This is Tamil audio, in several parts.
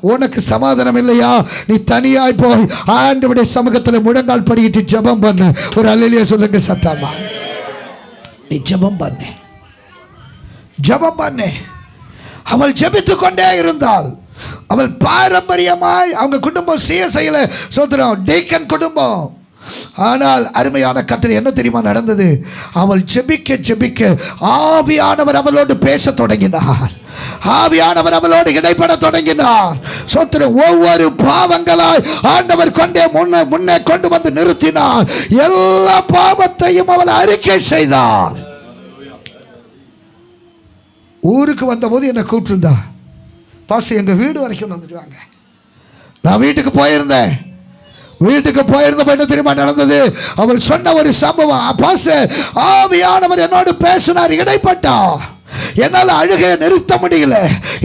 உனக்கு சமாதானம் இல்லையா? நீ தனியாய் போய் ஆண்டவருடைய சமூகத்தில் முழங்கால் படிக்கிட்டு ஜெபம் பண்ணு. ஒரு அல்லையா சொல்லுங்க சத்தாமா? நீ ஜெபம் பண்ணு. ஜெபம் பண்ணு. அவள் ஜெபித்து கொண்டே இருந்தாள். அவள் பாரம்பரியமாய் அவங்க குடும்பம் சீய செய்யல சோதரம் டேக்கன் குடும்பம். ஆனால் அருமையான கட்டளை என்ன தெரியுமா நடந்தது? அவள் ஜெபிக்க ஜெபிக்க ஆவியானவர் அவளோடு பேச தொடங்கினார். ஆவியானவர் அவளோடு இடைப்பட தொடங்கினார். சொத்து ஒவ்வொரு பாவங்களாய் ஆண்டவர் கொண்டே முன்னே முன்னே கொண்டு வந்து நிறுத்தினார். எல்லா பாவத்தையும் அவள் அறிக்கை செய்தார். ஊருக்கு வந்தபோது என்னை கூப்பிட்டுருந்தா பாச எங்கள் வீடு வரைக்கும் வந்துடுவாங்க நான் வீட்டுக்கு போயிருந்தேன். வீட்டுக்கு போயிருந்தப்ப என்ன தெரியுமா நடந்தது? அவள் சொன்ன ஒரு சம்பவம். பாஸ் ஆவியானவர் என்னோடு பேசினார் இடைப்பட்டா. என்னால் அழுகையை நிறுத்த முடியல.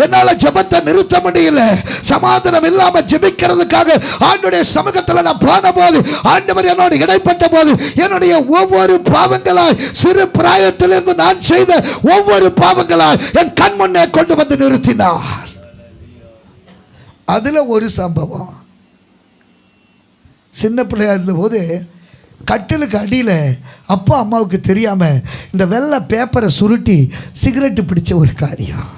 என்னால் ஜெபத்தை நிறுத்த முடியல. சமாதானம் இல்லாம ஜபிக்கிறதுக்காக ஆண்டுடைய சமூகத்தில் நான் போன போது ஆண்டவர் என்னோடு இடைப்பட்ட போது என்னுடைய ஒவ்வொரு பாவங்களாய் சிறு பிராயத்திலிருந்து நான் செய்த ஒவ்வொரு பாவங்களாய் என் கண் முன்னே கொண்டு வந்து நிறுத்தினார். அதுல ஒரு சம்பவம். சின்ன பிள்ளையாக இருந்தபோது கட்டிலுக்கு அடியில் அப்பா அம்மாவுக்கு தெரியாமல் இந்த வெள்ளை பேப்பரை சுருட்டி சிகரெட்டு பிடிச்ச ஒரு காரியம்.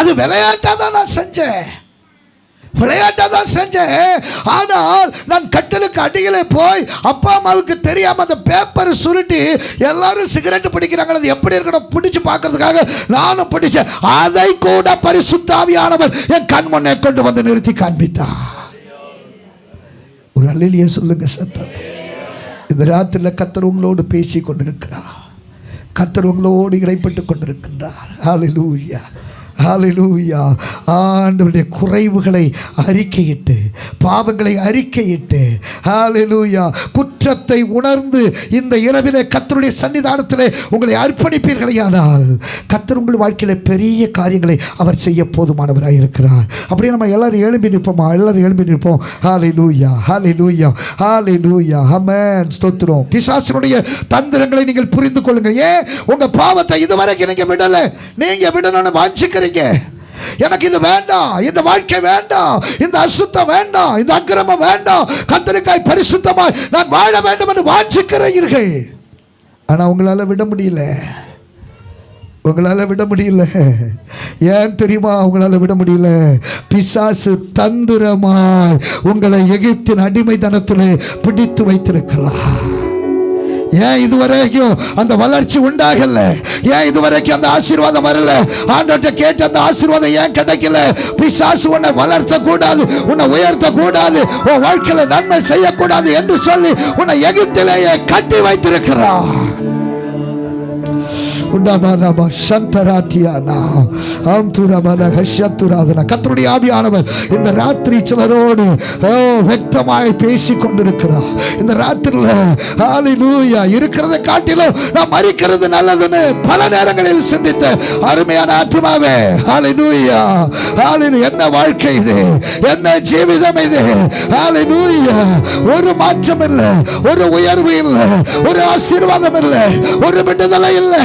அது விளையாட்டாக தான் நான் செஞ்சேன். விளையாட்டாக தான் செஞ்சேன். ஆனால் நான் கட்டிலுக்கு அடியில் போய் அப்பா அம்மாவுக்கு தெரியாமல் அந்த பேப்பரை சுருட்டி எல்லாரும் சிகரெட் பிடிக்கிறாங்க. அது எப்படி இருக்கணும்? பிடிச்சு பார்க்கறதுக்காக நானும் பிடிச்சேன். அதை கூட பரிசுத்தாவியானவர் என் கண் முன்னே கொண்டு வந்து நிறுத்தி காண்பித்தான் ஒரு அல்லிலேயே சொல்லுங்க சத்தம். இந்த ராத்திரியில் கத்தர் உங்களோடு பேசி கொண்டிருக்கிறார் கத்தர் உங்களோடு இடைப்பட்டு கொண்டிருக்கின்றார். ஹalleluya ஹalleluya. ஆண்டவருடைய குறைவுகளை அறிக்கையிட்டு பாவங்களை அறிக்கையிட்டு ஹalleluya. குற்றத்தை உணர்ந்து இந்த இரவிலே கத்தருடைய சன்னிதானத்தில் உங்களை அர்ப்பணிப்பீர்களேயானால் கத்தர் உங்கள் வாழ்க்கையில் பெரிய காரியங்களை அவர் செய்ய போதுமானவராக இருக்கிறார். அப்படியே நம்ம எல்லாரும் எழும்பி நிற்போமா? எல்லாரும் எழும்பி நிற்போம். ஹாலை லூயா ஹாலை லூயா ஹாலை லூயா ஹமேன் ஸ்தோத்திரம். பிசாசனுடைய தந்திரங்களை நீங்கள் புரிந்து கொள்ளுங்கள். ஏன்? உங்கள் பாவத்தை இதுவரைக்கும் நீங்கள் விடலை. நீங்க விடணும்னு வாஞ்சிக்கிறீங்க. எனக்கு இது வேண்டாம். இந்த வாழ்க்கை வேண்டாம். இந்த அசுத்தம் வேண்டாம். இந்த அக்கிரமம் வேண்டாம். கத்தரிக்காய் பரிசுத்தமாய் நான் வாழ வேண்டும் என்று வாஞ்சிக்கிறீர்கள். ஆனா உங்களால விட முடியல. உங்களால் விட முடியல. ஏன் தெரியுமா? உங்களால் விட முடியல. பிசாசு தந்திரமாய் உங்களை எகிப்தின் அடிமைத்தனத்தில் பிடித்து வைத்திருக்கிறார். ஏன் இதுவரைக்கும் அந்த வளர்ச்சி உண்டாகல? ஏன் இதுவரைக்கும் அந்த ஆசீர்வாதம் வரல? ஆண்டோட்ட கேட்டு அந்த ஆசீர்வாதம் ஏன் கிடைக்கல? பிசாசு உன்னை வளர்த்த கூடாது உன்னை உயர்த்த கூடாது உன் வாழ்க்கையில நன்மை செய்யக்கூடாது என்று சொல்லி உன்னை எகிப்திலேயே கட்டி வைத்திருக்கிறான் உண்டபாதபா சந்தராத்தியானா ஆம்துரபலக சத்துராதன கத்தருடைய ஆவியானவர் இந்த ராத்திரி சிலரோடு வெக்தமாய் பேசி கொண்டிருக்கிறார் இந்த ராத்திரில ஹalleluya இருக்கிறத காட்டிலும் நான் மறிக்கிறது நல்லதுன்னு பல நேரங்களில் சிந்தித்த அருமையான ஆத்மாவே ஹalleluya ஹalleluya என்ன வாழ்க்கை இது? என்ன ஜீவிதம் இது? ஹalleluya ஒரு மாற்றம் இல்லை ஒரு உயர்வு இல்லை ஒரு ஆசீர்வாதம் இல்லை ஒரு விடுதலை இல்லை.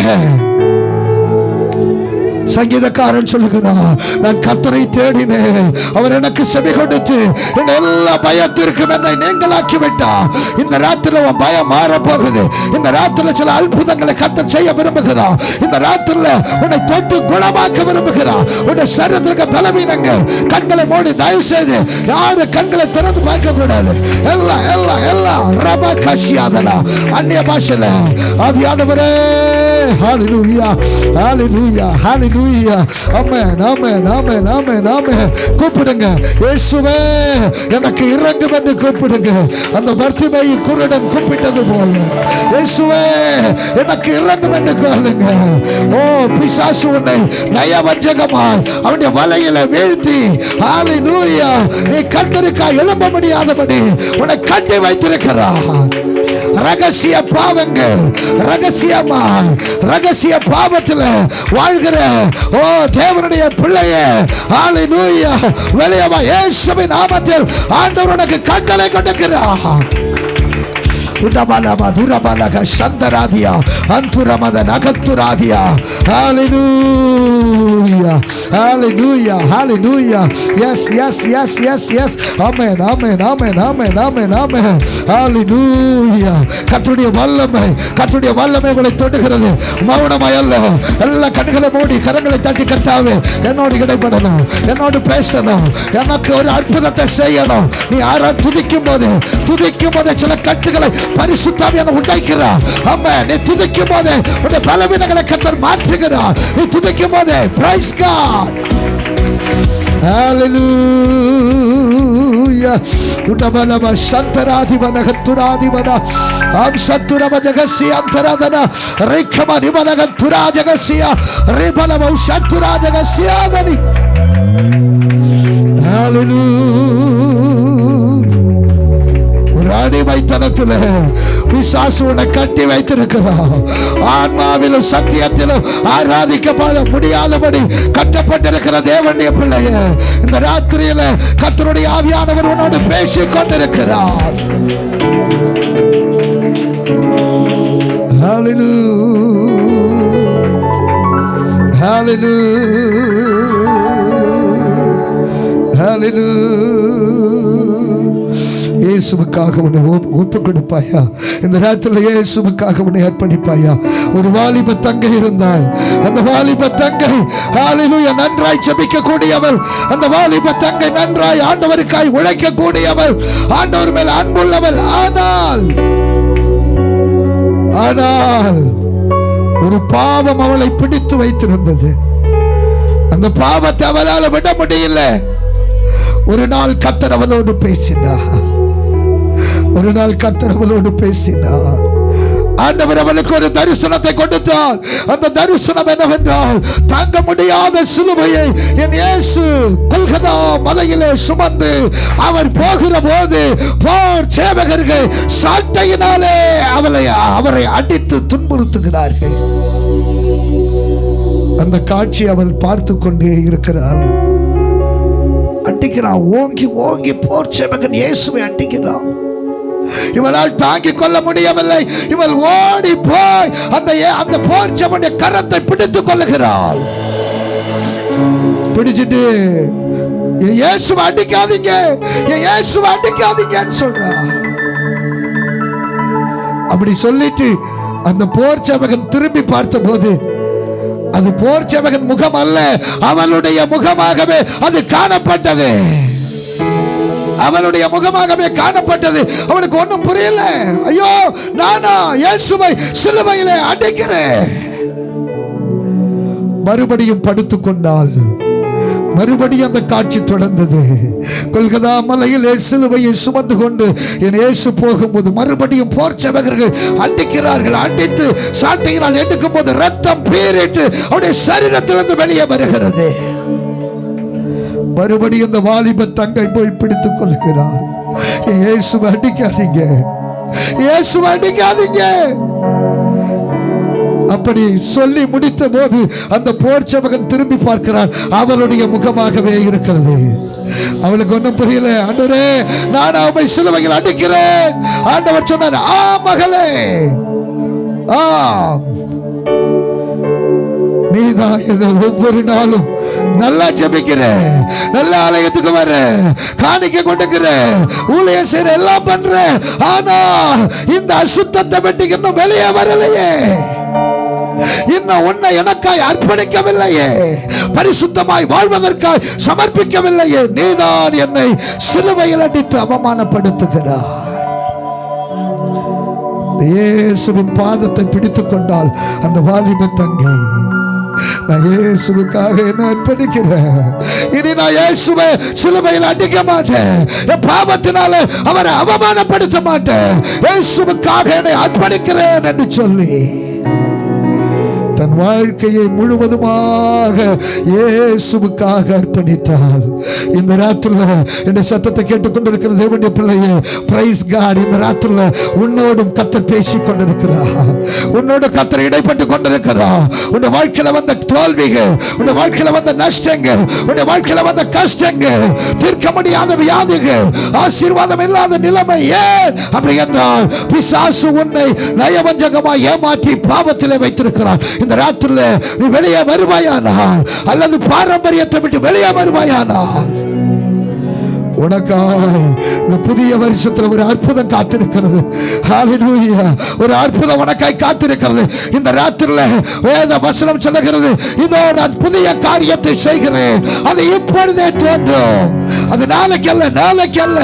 சங்கீதக்காரன் சொல்லுகிறான் நான் கத்தரை தேடினேன். அவர் எனக்கு செவி கொடுத்து என் எல்லா பயத்திற்கும் என்னை நீங்களாக்கி விட்டா இந்த ராத்திரில உன் பயம் மாற போகுது இந்த ராத்திரில சில அற்புதங்களை கத்த செய்ய விரும்புகிறான் இந்த ராத்திரில உன்னை தொட்டு குணமாக்க விரும்புகிறான் உன்னை சரீரத்திற்கு பலவீனங்க. கண்களை மூடி தயவு செய்து யாரு கண்களை திறந்து பார்க்க கூடாது. எல்லாம் எல்லாம் எல்லாம் ரப கஷியாதனா. அந்நிய பாஷையில் ஆவியானவரே ஹாலிலூயா ஹாலிலூயா ஹாலிலூயா ஹalleluya amen amen amen amen amen கூப்பிடுங்க. இயேசுவே எனக்கு இறங்கும் என்று கூப்பிடுங்க. அந்த வர்த்திமை குருடன் கூப்பிட்டது போல. இயேசுவே எனக்கு இறங்கும் என்று கேளுங்க. ஓ பிசாசு உன்னை நயவஞ்சகமாய் அவனுடைய வலையில வீழ்த்தி ஹalleluya நீ கத்தருக்கா எழும்ப முடியாதபடி உன்னை கட்டி வைத்திருக்கிறார். ரகசிய பாவங்கள் ரகசியமா ரகசிய பாவத்தில் வாழ்கிற ஓ தேவனுடைய பிள்ளைய ஹalleluya வெளியவா இயேசுவின் நாமத்தில் ஆண்டவர் உனக்கு கட்டளை கொடுக்கிறார். உடபலம துரபலக சந்தராதியா அந்துரமத நகத்துராதியா ஹalleluya ஹalleluya ஹalleluya yes yes yes yes yes. Amen amen amen amen amen amen. ஹalleluya கர்த்தருடைய வல்லமை கர்த்தருடைய வல்லமை உங்களை தொடுகிறது. மௌனமாய் அல்ல. எல்லா கண்களை மூடி கரங்களை தட்டி கர்த்தாவே என்னோடு இடைப்படணும் என்னோடு பேசணும் எனக்கு ஒரு அற்புதத்தை செய்யணும். நீ யாரா துதிக்கும் போது துதிக்கும் போது சில கட்டுகளை பரிசுத்தாவியான உடைக்கிறார் அம்மா நீ துதிக்கும் போது உடைய பலவீனங்களை கத்தர் மாற்றுகிறார் நீ துதிக்கும் போது praise God Hallelujah. Udabalama Shantaradivana Haturadivana Am Santurama Jagasya Antaradana Rikama Nivana Gantura Jagasya Ribalama Shantura Jagasya Dani Hallelujah. அடிமைத்தனத்தில் பிசாசு உன்னை கட்டி வைத்திருக்கிறான் ஆன்மாவிலும் சத்தியத்திலும் ஆராதிக்கப்பட முடியாதபடி கட்டப்பட்டிருக்கிற தேவனுடைய பிள்ளைய இந்த ராத்திரியில கத்தருடைய ஆவியானவர் உன்னோடு பேசிக் கொண்டிருக்கிறார் Hallelujah. Hallelujah. Hallelujah. இயேசுவுக்காக உன்னை ஒப்பு- கொடுப்பாயா இந்த நேரத்தில் இயேசுவுக்காக உன்னை அர்ப்பணிப்பாயா? ஒரு வாலிப தங்கை இருந்தால் அந்த வாலிப தங்கை ஹalleluya நன்றாய் செபிக்க கூடியவள் அந்த வாலிப தங்கை நன்றாய் ஆண்டவருக்காய் உழைக்க கூடியவள் ஆண்டவர் மேல் அன்புள்ளவள். ஆனால் ஆனால் ஒரு பாவம் அவளை பிடித்து வைத்திருந்தது. அந்த பாவத்தை அவளால் விட முடியல. ஒரு நாள் கத்தர் அவளோடு பேசினார். ஒரு நாள் கத்தரவளோடு பேசினார். ஆண்டவர் அவளுக்கு ஒரு தரிசனத்தை கொடுத்தார். அந்த தரிசனம் என்னவென்றால் தாங்க முடியாத சிலுவையை என் இயேசு கொல்கதா மலையிலே சுமந்து அவர் போகிற போது போர் சேவகர்கள் சாட்டையினாலே அவளை அவரை அடித்து துன்புறுத்துகிறார்கள். அந்த காட்சி அவள் பார்த்து கொண்டே இருக்கிறாள். அடிக்கிறான் ஓங்கி ஓங்கி போர் சேவகன் இயேசுவை அட்டிக்கிறான் இவளால் தாங்கிக் கொள்ள முடியவில்லை. இவள் ஓடி போய் அந்த ஏ- அந்த போர் கரத்தை பிடித்துக் கொள்ளுகிறாள். பிடிச்சிட்டு இயேசுவை அடிக்காதீங்க. இயேசுவை அடிக்காதீங்கன்னு சொல்றா. அப்படி சொல்லிட்டு அந்த போர் சேவகன் திரும்பி பார்த்தபோது அது போர் சேவகன் முகம் அல்ல அவளுடைய முகமாகவே அது காணப்பட்டது. அவனுடைய முகமாகவே காணப்பட்டது. அவனுக்கு ஒன்றும் புரியல. ஐயோ நானா இயேசுவை சிலுவையிலே அடைக்கிறேன். மறுபடியும் படுத்துக் கொண்டாள். மறுபடியும் அந்த காட்சி தொடர்ந்தது. கொல்கதா மலையில் சிலுவையை சுமந்து கொண்டு என் இயேசு போகும்போது மறுபடியும் போர் சேவகர்கள் அடிக்கிறார்கள். அடித்து சாட்டையினால் எடுக்கும் போது ரத்தம் பீரிட்டு அவருடைய சரீரத்திலிருந்து வெளியே வருகிறது. மறுபடியும் இந்த வாலிப தங்கை போய் பிடித்துக் கொள்கிறார் இயேசு அடிக்காதீங்க. இயேசு அடிக்காதீங்க. அப்படி சொல்லி முடித்த போது அந்த போர்ச்சவகன் திரும்பி பார்க்கிறான். அவளுடைய முகமாகவே இருக்கிறது. அவளுக்கு ஒன்றும் புரியல. ஆண்டவரே நான் அவனை சிலுவையில் அடிக்கிறேன். ஆண்டவர் சொன்னார் ஆ மகளே ஆம். நீதான் என்ன ஒவ்வொரு நாளும் நல்லா ஜபிக்கிற நல்ல ஆலயத்துக்கு வர காணிக்க கொடுக்கிற ஊழியம் செய்யற எல்லாம் பண்ற ஆனா இந்த அசுத்தத்தை விட்டு இன்னும் வெளியே வரலையே. இன்னும் உன்னை எனக்காய் அர்ப்பணிக்கவில்லையே. பரிசுத்தமாய் வாழ்வதற்காய் சமர்ப்பிக்கவில்லையே. நீதான் என்னை சிலுவையில் அடித்து அவமானப்படுத்துகிறாய். இயேசுவின் பாதத்தை பிடித்துக் கொண்டால் அந்த வாலிப தங்கை நான் இயேசுவுக்காக என்ன அர்ப்பணிக்கிறேன். இனி நான் இயேசுவை சிலுவையில் அடிக்க மாட்டேன். என் பாவத்தினால அவரை அவமானப்படுத்த மாட்டேன். இயேசுவுக்காக என்னை அர்ப்பணிக்கிறேன் என்று சொல்லி. தன் வாழ்க்கையை முழுவதுமாக இயேசுவுக்காக அர்ப்பணித்தால் இந்த ராத்திரில இந்த சத்தத்தை கேட்டுக்கொண்டிருக்கிற தேவனுடைய பிள்ளையே பிரைஸ் காட் இந்த ராத்திரில உன்னோடும் கத்தர் பேசி கொண்டிருக்கிறா உன்னோட கத்தர் இடைப்பட்டு கொண்டிருக்கிறா உன் வாழ்க்கையில வந்த தோல்விகள் உன் வாழ்க்கையில வந்த நஷ்டங்கள் உன் வாழ்க்கையில வந்த கஷ்டங்கள் தீர்க்க முடியாத வியாதிகள் ஆசீர்வாதம் இல்லாத நிலைமை ஏன் அப்படி என்றால் பிசாசு உன்னை நயவஞ்சகமாக ஏமாற்றி பாவத்திலே வைத்திருக்கிறான் இந்த ராத்திரில நீ வெளியே வருவாயானால் அல்லது பாரம்பரியத்தை விட்டு வெளியே வருவாயானால் உனக்காய். இந்த புதிய வருஷத்துல ஒரு அற்புதம் காத்திருக்கிறது. ஒரு அற்புதம் உனக்காய் காத்திருக்கிறது. இந்த ராத்திரில வேத வசனம் சொல்லுகிறது இதோ நான் புதிய காரியத்தை செய்கிறேன். அது இப்பொழுதே தோன்றும். அது நாளைக்கு அல்ல நாளைக்கு அல்ல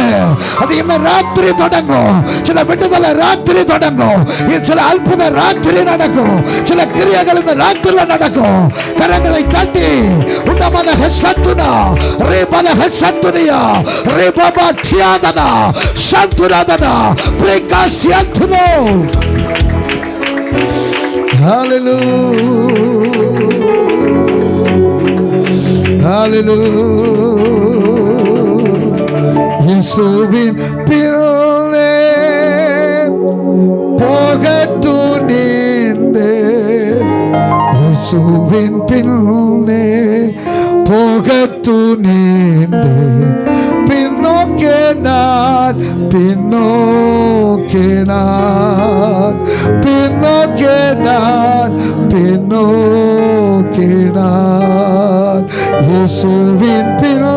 அது இந்த ராத்திரி தொடங்கும். சில விடுதலை ராத்திரி தொடங்கும். இது சில அற்புதம் ராத்திரி நடக்கும். சில கிரியைகள் இந்த ராத்திரில நடக்கும். கரங்களை தட்டி உண்டமான சத்துனா ரேபல மனக சத்துனியா தியாதனா சந்துராதனா பிரகாசியத்துனோ Hallelujah. இயேசுவின் பிள்ளை போகட்டு நீந்தே இயேசுவின் பிள்ளை போகட்டு நீந்தே பின்னோக்கே நான் பின்னோக்கே நான் பின்னோக்கே நான் பின்னோக்கே நான் இயேசுவின் பின்னோ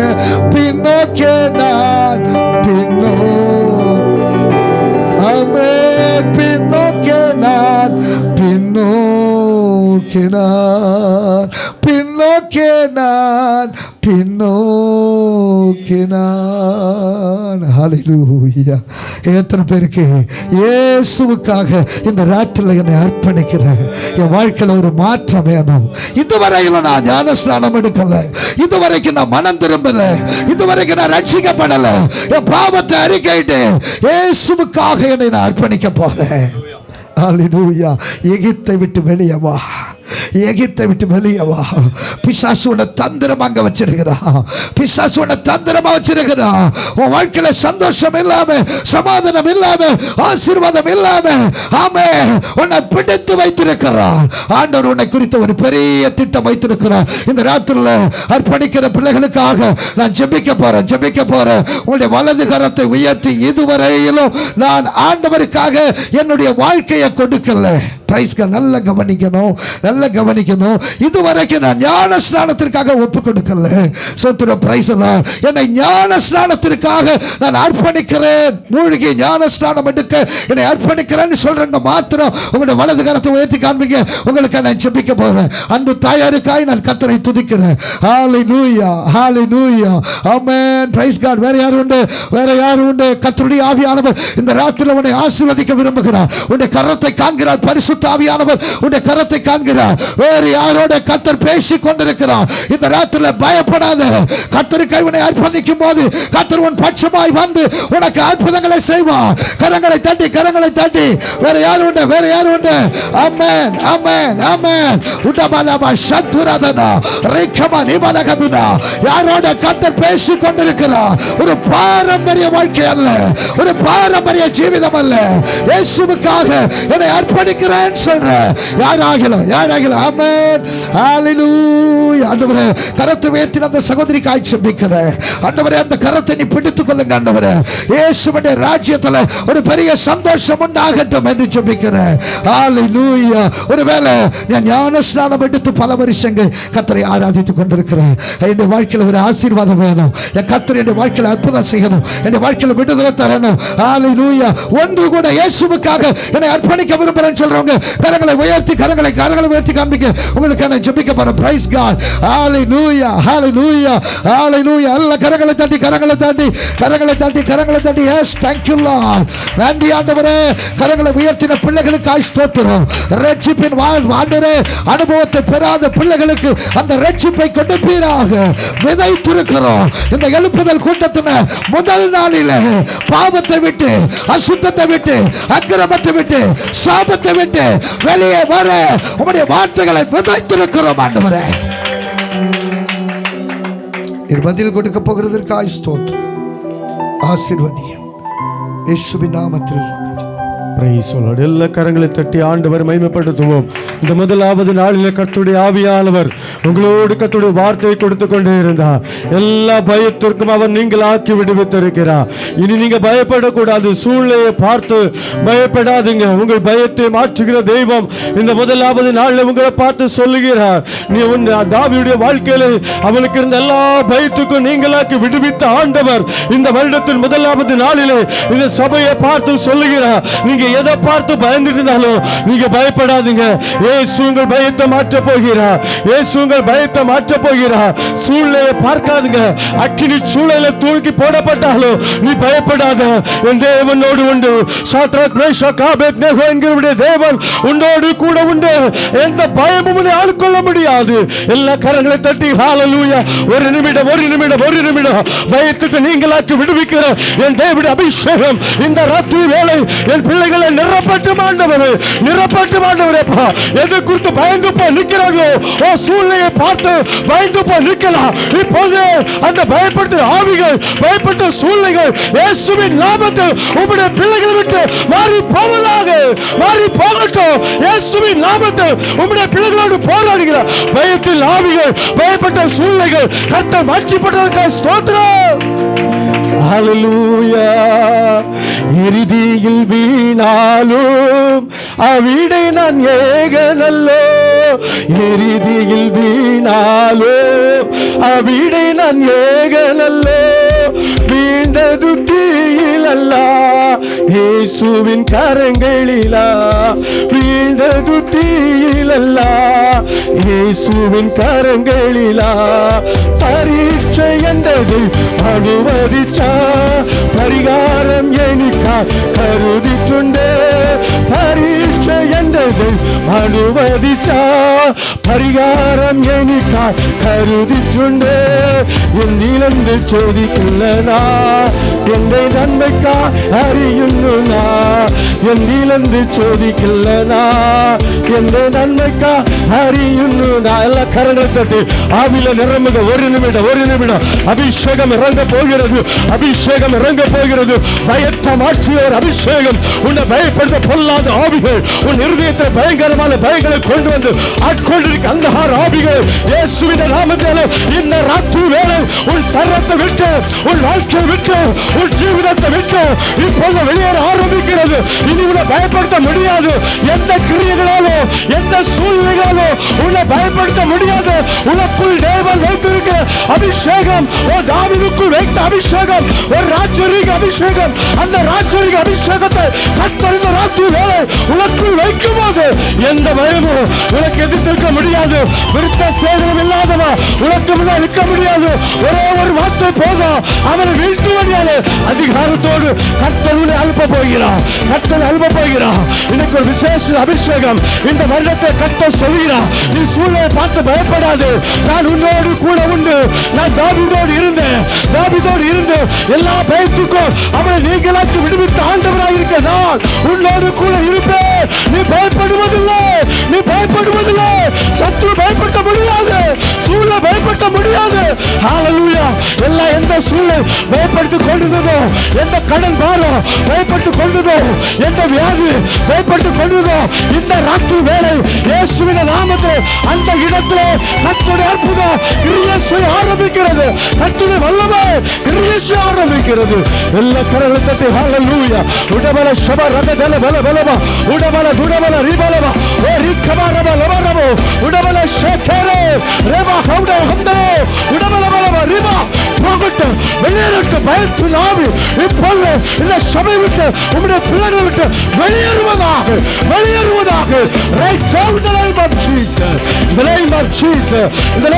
பற்றி சொல்லுங்க பின்னோக்கிய நான் பின்னோ ஆமென் பின்னோக்கிய நான் பின்னோக்கிய நான் பின்னோக்கிய நான் பின்னோக்கிய நான் எத்தனை பேருக்கு இயேசுவுக்காக இந்த ராத்திரில என்னை அர்ப்பணிக்கிறேன் என் வாழ்க்கையில் ஒரு மாற்றம் வேணும். இதுவரையில் நான் ஞான ஸ்நானம் எடுக்கல. இதுவரைக்கும் நான் மனம் திரும்பல. இதுவரைக்கும் நான் ரட்சிக்கப்படல. என் பாவத்தை அறிக்கைட்டு இயேசுவுக்காக என்னை நான் அர்ப்பணிக்க போறேன். எகித்தை எகிப்தை விட்டு வெளியே வா. எகிப்தை விட்டு வெளியே வா பிசாசு உன்னை தந்திரமா அங்க வச்சிருக்கிறான் பிசாசு உன்னை தந்திரமா வச்சிருக்கிறான் உன் வாழ்க்கையில சந்தோஷம் இல்லாம சமாதானம் இல்லாம ஆசீர்வாதம் இல்லாம ஆமே உன்னை பிடித்து வைத்திருக்கிறான் ஆண்டவர் உன்னை குறித்த ஒரு பெரிய திட்டம் வைத்திருக்கிறார். இந்த ராத்திரில அர்ப்பணிக்கிற பிள்ளைகளுக்காக நான் ஜெபிக்க போறேன் ஜெபிக்க போறேன். உன்னுடைய வலது கரத்தை உயர்த்தி இதுவரையிலும் நான் ஆண்டவருக்காக என்னுடைய வாழ்க்கையை கொடுக்கல. பிரைஸ்க நல்ல கவனிக்கணும். நல்ல கவனிக்கணும். இது வரைக்கும் நான் ஞான ஸ்நானத்திற்காக ஒப்பு கொடுக்கல சொத்துற பிரைஸ் எல்லாம் என்னை ஞான ஸ்நானத்திற்காக நான் அர்ப்பணிக்கிறேன். மூழ்கி ஞான ஸ்நானம் எடுக்க என்னை அர்ப்பணிக்கிறேன்னு சொல்றேங்க மாத்திரம் உங்களுடைய வலது கரத்தை உயர்த்தி காண்பிக்க உங்களுக்கு நான் செபிக்க போறேன். அன்பு தாயாருக்காய் நான் கத்தரை துதிக்கிறேன். ஹாலி லூயா ஹாலி லூயா ஆமேன் பிரைஸ் காட் வேற யாரும் உண்டு? வேற யாரும் உண்டு? கத்தருடைய ஆவியானவர் இந்த ராத்திரில உன்னை ஆசீர்வதிக்க விரும்புகிறார். உன்னுடைய கரத்தை காண்கிறார். பரிசு ஆவியானவர் உடைய கரத்தை காண்கிறார். வேறு யாரோட கத்தர் பேசி கொண்டிருக்கிறார். இந்த நேரத்தில் பயப்படாத. கத்தர் உன்னை அர்ப்பணிக்கும் போது கத்தர் உன் பட்சமாய் வந்து உனக்கு அற்புதங்களை செய்வார். கரங்களை தட்டி கரங்களை தட்டி. வேற யாரும் உண்டு? வேற யாரும் உண்டு? அம்மன் அம்மன் அம்மன் உடபலமா சத்துரதனா. ரேக்கமா நிபலகதுனா. யாரோட கத்தர் பேசி கொண்டிருக்கிறார்? ஒரு பாரம்பரிய வாழ்க்கை அல்ல. ஒரு பாரம்பரிய ஜீவிதம் அல்ல. இயேசுவுக்காக என்னை அர்ப்பணிக்கிறேன். ஆமென். சொல்ற. யார் ஆகலாம் ஆமேன். ஹalleluya ஆண்டவரே கரத்தை உயர்த்தி அந்த சகோதரி காய்ச்சி ஜெபிக்கிறேன் ஆண்டவரே அந்த கரத்தை நீ பிடித்துக் கொள்ளுங்க ஆண்டவரே. இயேசுவுடைய ராஜ்யத்துல ஒரு பெரிய சந்தோஷம் உண்டாகட்டும் என்று ஜெபிக்கிறேன் ஹalleluya ஒருவேளை நான் ஞான ஸ்நானம் எடுத்து பல வருஷங்கள் கத்தரை ஆராதித்துக் கொண்டிருக்கிறேன். என் வாழ்க்கையில் ஒரு ஆசீர்வாதம் வேணும். என் கத்தர் என் வாழ்க்கையில் அற்புதம் செய்யணும். என் வாழ்க்கையில் விடுதலை தரணும். ஹalleluya ஒன்று கூட இயேசுவுக்காக என்னை அர்ப்பணிக்க விரும்புறேன்னு சொல்றவங்க கரங்களை உயர்த்தி கரங்களை கரங்களை உயர்த்தி காண்பிக்க. உங்களுக்கு என்ன ஜெபிக்க போறேன் பிரைஸ் காட் ஹalleluya ஹalleluya ஹalleluya எல்லா கரங்களை தட்டி கரங்களை தட்டி கரங்களை தட்டி கரங்களை தட்டி. எஸ் தேங்க்யூ லார்ட் நன்றி ஆண்டவரே. கரங்களை உயர்த்தின பிள்ளைகளுக்கு ஸ்தோத்திரம். ரட்சிப்பின் வாழ் ஆண்டவரே அனுபவத்தை பெறாத பிள்ளைகளுக்கு அந்த ரட்சிப்பை கொடுப்பீராக. விதைத்திருக்கிறோம். இந்த எழுப்புதல் கூட்டத்தின முதல் நாளில பாவத்தை விட்டு அசுத்தத்தை விட்டு அக்கிரமத்தை விட்டு சாபத்தை விட்டு வெளியே வர. உங்களுடைய வார்த்தைகளை விதைத்திருக்கிறோம் ஆண்டவரே. பதில் கொடுக்க போகிறதற்காய் ஸ்தோத்திரம். ஆசீர்வதியும். இயேசுவின் நாமத்தில். Lord. எல்லா கரங்களை தட்டி ஆண்டவர் மகிமைப்படுத்துவோம். இந்த முதலாவது நாளில் கத்துடைய ஆவியானவர் உங்களோடு கத்துடைய வார்த்தையை கொடுத்து கொண்டே இருந்தார். எல்லா பயத்திற்கும் அவர் நீங்கள் ஆக்கி விடுவித்திருக்கிறார் இனி நீங்க பயப்படக்கூடாது. சூழ்நிலையை பார்த்து பயப்படாதீங்க. உங்கள் பயத்தை மாற்றுகிற தெய்வம் இந்த முதலாவது நாளில் உங்களை பார்த்து சொல்லுகிறார். நீ உன் தாவியுடைய வாழ்க்கையில அவனுக்கு இருந்த எல்லா பயத்துக்கும் நீங்களாக்கி விடுவித்த ஆண்டவர் இந்த வருடத்தின் முதலாவது நாளிலே இந்த சபையை பார்த்து சொல்லுகிறார். நீங்க எதை பார்த்து பயந்துட்டு இருந்தாலும் நீங்க பயப்படாதீங்க. இயேசு உங்கள் பயத்தை மாற்ற போகிறார் இயேசு உங்கள் பயத்தை மாற்ற போகிறார் சூழ்நிலையை பார்க்காதுங்க. அக்கினி சூழல தூக்கி போடப்பட்டாலும் நீ பயப்படாத. என் தேவனோடு உண்டு. சாத்ராத் மேஷா காபேத் நேகோ என்கிறவருடைய தேவன் உன்னோடு கூட உண்டு. எந்த பயமும் நீ ஆட்கொள்ள முடியாது. எல்லா கரங்களை தட்டி ஹாலலூயா ஒரு நிமிடம் ஒரு நிமிடம் ஒரு நிமிடம். பயத்துக்கு நீங்களாக்கி விடுவிக்கிற என் தேவனுடைய அபிஷேகம் இந்த ராத்திரி வேலை என் பிள்ளைகளை நிரப்பட்டு மாண்டவர் நிரப்பட்டு ஆண்டவரேப்பா. எதை குறித்து பயந்து போய் நிற்கிறார்களோ ஓ சூழ்நிலையை பார்த்து பயந்து போய் நிற்கலாம். இப்போது அந்த பயப்படுத்துகிற ஆவிகள் பயப்பட்ட சூழ்நிலைகள் இயேசுவின் நாமத்தில் உங்களுடைய பிள்ளைகளை விட்டு மாறி போவதாக மாறி போகட்டும். இயேசுவின் நாமத்தில் உங்களுடைய பிள்ளைகளோடு போராடுகிற பயத்தில் ஆவிகள் பயப்பட்ட சூழ்நிலைகள் கர்த்தர் மாற்றிப்பட்டதற்காக ஸ்தோத்திரம். அலலூயா இறுதியில் வீணாலும். அவிடை நான் ஏகனல்லோ. இறுதியில் வீணாலும். அவிடை நான் ஏகனல்லோ. வீழ்ந்தது தீயிலல்ல இயேசுவின் கரங்களிலா வீழ்ந்தது தீயிலல்ல இயேசுவின் கரங்களிலா பரீட்சை என்றது அனுமதிச்சா பரிகாரம் എനിക്കാ കരുതിട്ടുണ്ട് പരീക്ഷ എൻ്റെത് അനുവദിച്ച പരിഹാരം എനിക്കാ കരുതിട്ടുണ്ട് എന്നിലെന്ത് ചോദിക്കില്ലനാ എന്റെ നന്മക്കാ അറിയുന്നുനാ എന്നിലെന്ത് ചോദിക്കില്ലനാ എന്റെ നന്മക്കാ അറിയുന്നുനാ എല്ലാ കരണത്തൊട്ട് ആവിലെ നിറമുക ഒരു നിമിഷം ഒരു നിമിഷം അഭിഷേകം ഇറങ്ങ പോகிறது அபிஷேகம் இறங்க போகிறது. பயத்தை மாற்றிய ஒரு அபிஷேகம். உன்னை பயப்படுத்த பொல்லாத ஆவிகள் உன் இருதயத்தில் பயங்கரமான பயங்களை கொண்டு வந்து ஆட்கொண்டிருக்க அந்தகார ஆவிகள் இயேசுவின் நாமத்தினால இந்த ராத்திரி வேலை உன் சர்வத்தை விட்டு உன் வாழ்க்கையை விட்டு உன் ஜீவிதத்தை விட்டு இப்போது வெளியேற ஆரம்பிக்கிறது. இனி உன்னை பயப்படுத்த முடியாது. எந்த கிரியைகளாலோ எந்த சூழ்நிலைகளாலோ உன்னை பயப்படுத்த முடியாது. உனக்குள் தேவன் வைத்திருக்கிற அபிஷேகம் ஓ தாவிதுக்குள் வைத்த அபிஷேகம் ஒரு ராஜரீக அபிஷேகம். அந்த ராஜரீக அபிஷேகத்தை கத்தறிந்த ராத்திரி வேலை உனக்குள் வைக்கும் போது எந்த பயமும் உனக்கு எதிர்த்திருக்க முடியாது. விருத்த சேதனம் இல்லாதவன் உனக்கு முன்னாடி இருக்க முடியாது. ஒரே ஒரு வார்த்தை போதும். அவரை வீழ்த்த அதிகாரத்தோடு கர்த்தர் அனுப்ப போகிறான் கர்த்தர் அனுப்ப போகிறான் இன்னைக்கு ஒரு விசேஷ அபிஷேகம். இந்த வருடத்தை கர்த்தர் சொல்கிறான் நீ சூழலை பார்த்து பயப்படாது. நான் உன்னோடு கூட உண்டு. நான் தாவிதோடு இருந்தேன். தாவிதோடு இருந்து எல்லா பயத்துக்கும் அவனை நீங்களாக்கி விடுவித்த ஆண்டவராக இருக்க நான் உன்னோடு கூட இருப்பேன். நீ பயப்படுவதில்லை. நீ பயப்படுவதில்லை. சத்ரு பயப்பட முடியாது. சூழலை பயப்படுத்த முடியாது. ஹalleluya எல்லா எந்த சூழல் பயப்படுத்தி கொள்ளுதோ எந்த கடன் பாரம் பயப்படுத்தி கொள்ளுதோ எந்த வியாதி பயப்படுத்தி கொள்ளுதோ இந்த ராத்திரி வேலை இயேசுவின் நாமத்தில் அந்த இடத்துல கத்துடைய அற்புதம் கிரியேசு ஆரம்பிக்கிறது. கத்துடைய வல்லமை கிரியேசு ஆரம்பிக்கிறது. எல்லா கடலை தட்டி ஹalleluya உடபல சப ரத தல பல பலமா? உடபல துடபல ரிபலமா? ஓ ரிக்கமா ரப லப ரபோ? உடபல ஷேகரே ரேபா ஹவுட ஹம்தோ உடபல பலமா? ரிபா? போகட்டும் வெளியேறட்டு பயத்து நாவி. இப்பொழுது இந்த சபை விட்டு உங்களுடைய பிள்ளைகளை விட்டு வெளியேறுவதாக வெளியேறுவதாக. Right now in the name of Jesus in the name of Jesus in the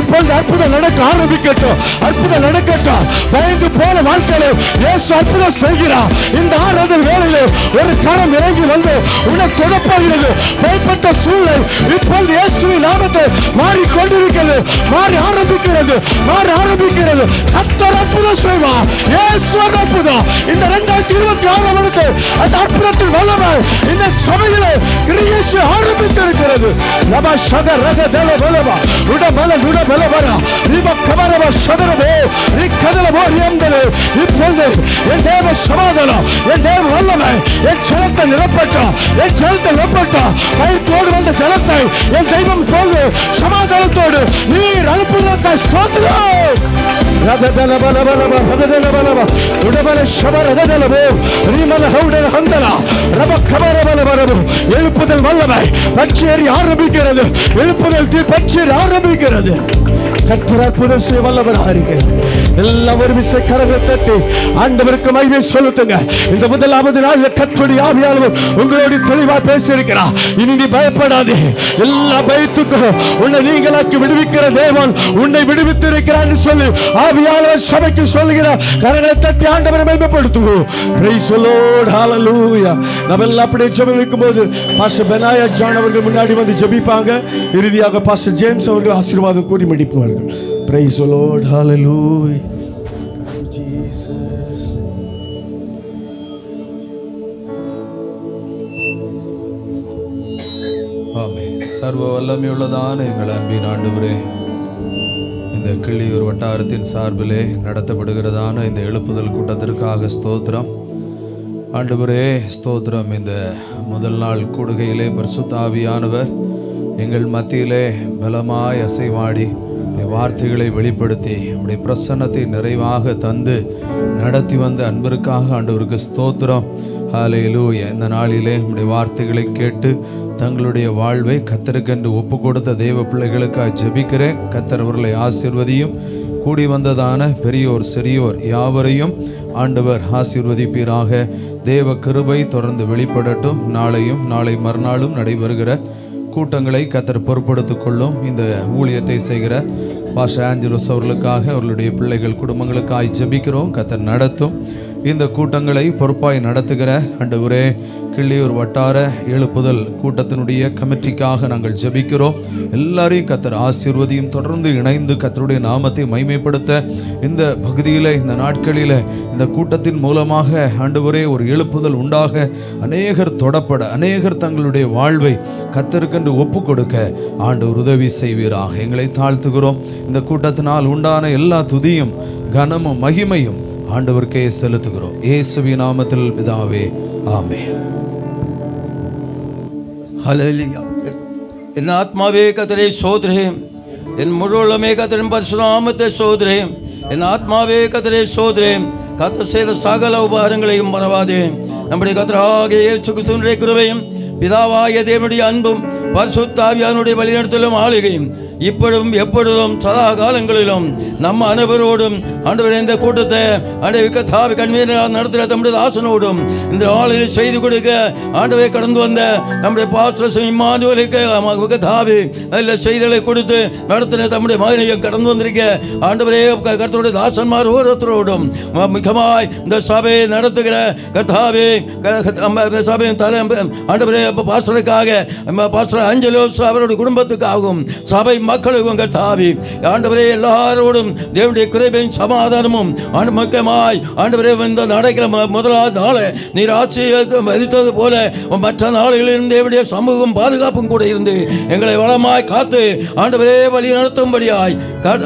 இப்பொழுது அற்புதம் நடக்க ஆரம்பிக்கட்டும் அற்புதம் நடக்கட்டும். பயந்து போன வாழ்க்கையில இயேசு அற்புதம் செய்கிறார். இந்த ஆராதனை வேளையிலே ஒரு கரம் இறங்கி வந்து உன்னை தொடப்படுகிறது பயப்பட்ட சூழ்நிலை இப்பொழுது இயேசுவின் நாமத்தை மாறிக்கொண்டிருக்கிறது மாறி ஆரம்பிக்கிறது மாறி ஆரம்பிக்கிறது. கத்தர் அற்புதம் செய்வார் இயேசு அற்புதம். இந்த ரெண்டாயிரத்தி இருபத்தி ஆறாம் ஆண்டு அந்த அற்புதத்தின் வல்லமை இந்த சபையில கிரியேஷ் ஆரம்பித்திருக்கிறது. நப சக ரக தேவ பலவா உட பல உட பல வர. ரிப கமரவ சதரவே ரி கதல போ இப்பொழுது என் தேவ சமாதானம் என் தேவ வல்லமை என் ஜலத்தை நிரப்பட்டோம் என் ஜலத்தை நிரப்பட்டோம் பயிர்த்தோடு வந்த ஜலத்தை என் தெய்வம் போது சமாதானத்தோடு நீர் அனுப்புவதற்காக ஸ்தோத்திரம். ரததல பலபலப ஹததல பலப உடபல ஷபரதலபோ ரீமல ஹவுடல ஹந்தலா ரப கபர பலபரபோ எழுப்புதல் வல்லமை பச்சேரி ஆரம்பிக்கிறது எழுப்புதல் தீ பச்சேரி ஆரம்பிக்கிறது கத்தர் அற்புதம் செய்ய வல்லவராக எல்லாம் ஒரு விசை கரங்களை தட்டி ஆண்டவருக்கு மகிமை சொல்லுங்க இந்த முதலாவது நாள் கத்தோடி ஆவியாளர் உங்களோடு தெளிவா பேசியிருக்கிறார். இனி நீ பயப்படாதே. எல்லா பயத்துக்கும் உன்னை நீங்களாக்கி விடுவிக்கிற தேவன் உன்னை விடுவித்திருக்கிறான்னு சொல்லி ஆவியாளர் சபைக்கு சொல்லுகிறார் கரங்களை தட்டி ஆண்டவரை மகிமைப்படுத்துவோம். Praise சொல்லோட Lord. நம்ம எல்லாம் அப்படியே ஜெபம் போது பாஸ்டர் பெனாயா ஜான் அவர்கள் முன்னாடி வந்து ஜெபிப்பாங்க. இறுதியாக பாஸ்டர் ஜேம்ஸ் அவர்கள் ஆசீர்வாதம் கூறி மடிப்பார்கள் Praise the Lord. Hallelujah. Jesus. ஆமே சர்வ வல்லமையுள்ளதான எங்கள் அன்பின் ஆண்டுபுரே இந்த கிள்ளியூர் வட்டாரத்தின் சார்பிலே நடத்தப்படுகிறதான இந்த எழுப்புதல் கூட்டத்திற்காக ஸ்தோத்திரம் ஆண்டுபுரே ஸ்தோத்திரம் இந்த முதல் நாள் கூடுகையிலே பரிசுத்தாவியானவர் எங்கள் மத்தியிலே பலமாய் அசைவாடி வார்த்தைகளை வெளிப்படுத்தி நம்முடைய பிரசன்னத்தை நிறைவாக தந்து நடத்தி வந்த அன்பருக்காக ஆண்டவருக்கு ஸ்தோத்திரம். ஹalleluya இந்த நாளிலே நம்முடைய வார்த்தைகளை கேட்டு தங்களுடைய வாழ்வை கத்தருக்கென்று ஒப்பு கொடுத்த தெய்வ பிள்ளைகளுக்காக ஜெபிக்கிறேன். கத்தர் அவர்களை ஆசீர்வதியும். கூடி வந்ததான பெரியோர் சிறியோர் யாவரையும் ஆண்டவர் ஆசீர்வதிப்பீராக. தேவ கிருபை தொடர்ந்து வெளிப்படட்டும். நாளையும் நாளை மறுநாளும் நடைபெறுகிற கூட்டங்களை கத்தர் பொறுப்படுத்திக் கொள்ளும் இந்த ஊழியத்தை செய்கிற பாஷா ஆஞ்சலோஸ் அவர்களுக்காக அவர்களுடைய பிள்ளைகள் குடும்பங்களுக்காக ஜபிக்கிறோம். கத்தர் நடத்தும். இந்த கூட்டங்களை பொறுப்பாய் நடத்துகிற அண்டவரே கிள்ளியூர் வட்டார எழுப்புதல் கூட்டத்தினுடைய கமிட்டிக்காக நாங்கள் ஜெபிக்கிறோம். எல்லாரையும் கத்தர் ஆசீர்வதியும் தொடர்ந்து இணைந்து கத்தருடைய நாமத்தை மைமைப்படுத்த இந்த பகுதியில் இந்த நாட்களில் இந்த கூட்டத்தின் மூலமாக ஆண்டவரே ஒரு எழுப்புதல் உண்டாக அநேகர் தொடப்பட அநேகர் தங்களுடைய வாழ்வை கத்தருக்கென்று ஒப்பு கொடுக்க ஆண்டவர் உதவி செய்வீராக. எங்களை தாழ்த்துகிறோம். இந்த கூட்டத்தினால் உண்டான எல்லா துதியும் கனமும் மகிமையும் ஆண்டவருக்கே செலுத்துகிறோம். இயேசுவி நாமத்தில் பிதாவே ஆமே என் ஆத்மாவே கத்தரை சோதரே. என் முழுமே கத்தரின் பரசுராமத்தை சோதரே. என் ஆத்மாவே கத்தரை சோதரே. கத்தர் செய்த சகல உபகாரங்களையும் மறவாதே. நம்முடைய கத்தராக இயேசு கிறிஸ்துவனுடைய கிருபையும் பிதாவாகிய தேவனுடைய அன்பும் பரிசுத்தாவியானுடைய வழிநடத்தலும் ஆளுகையும் இப்பொழுதும் எப்பொழுதும் சதா காலங்களிலும் நம்ம அனைவரோடும் ஆண்டவர் இந்த கூட்டத்தை ஆண்டவை தாவி கண்மீராக நடத்துகிற தம்முடைய ஆசனோடும் இந்த ஆலையில் செய்து கொடுக்க ஆண்டவை கடந்து வந்த நம்முடைய பாஸ்டர் இம்மானுவலுக்கு தாவி நல்ல செய்திகளை கொடுத்து நடத்தின தம்முடைய மகனையும் கடந்து வந்திருக்க ஆண்டவரே கருத்துடைய தாசன்மார் ஒவ்வொருத்தரோடும் மிகமாய் இந்த சபையை நடத்துகிற கர்த்தாவே சபையின் தலை ஆண்டவரே பாஸ்டருக்காக பாஸ்டர் அஞ்சலோஸ் அவருடைய குடும்பத்துக்காகவும் சபை மக்களுக்கு உங்கள் தாவி. ஆண்டவரே எல்லாரோடும் தேவனுடைய கிருபையும் சமாதானமும் ஆண்டு முக்கியமாய் ஆண்டவரே இந்த நடக்கிற முதலாவது நாளை நீர் ஆட்சியை மதித்தது போல மற்ற நாடுகளிலும் தேவனுடைய சமூகம் பாதுகாப்பும் கூட இருந்து எங்களை வளமாய் காத்து ஆண்டவரே வழி நடத்தும்படியாய்.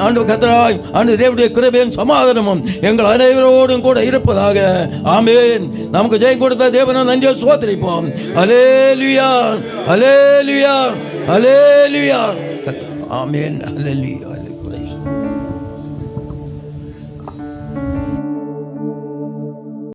ஆண்டு கத்தராய் ஆண்டு தேவனுடைய கிருபையும் சமாதானமும் எங்கள் அனைவரோடும் கூட இருப்பதாக. ஆமேன். நமக்கு ஜெயம் கொடுத்த தேவனை நன்றியை சோதரிப்போம் அலேலுயா அலேலுயா கத்தா ஆமென் அலேலுயா